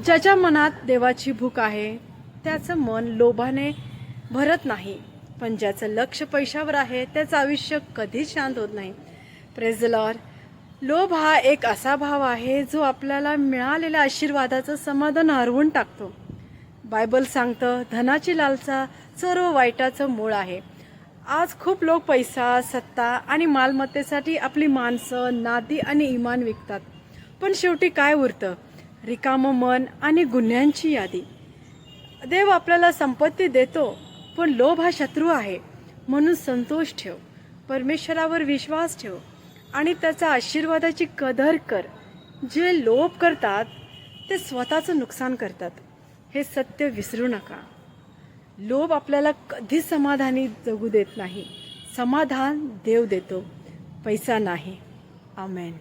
ज्याच्या मनात देवाची भूक आहे त्याचं मन लोभाने भरत नाही. पण ज्याचं लक्ष पैशावर आहे त्याचं आयुष्य कधीच शांत होत नाही. प्रेझलॉर लोभ हा एक असा भाव आहे जो आपल्याला मिळालेल्या आशीर्वादाचं समाधान हरवून टाकतो. बायबल सांगतं धनाची लालसा सर्व वाईटाचं मूळ आहे. आज खूप लोक पैसा सत्ता आणि मालमत्तेसाठी आपली माणसं नाती आणि इमान विकतात. पण शेवटी काय उरतं? रिकामं मन आणि गुन्ह्यांची यादी. देव आपल्याला संपत्ती देतो पण लोभ हा शत्रू आहे. म्हणून संतोष ठेव परमेश्वरावर विश्वास ठेव आणि त्याचा आशीर्वादाची कदर कर. जे लोभ करतात ते स्वतःचं नुकसान करतात. हे सत्य विसरू नका. लोभ आपल्याला कधीच समाधानी जगू देत नाही. समाधान देव देतो. पैसा नाही. आमेन.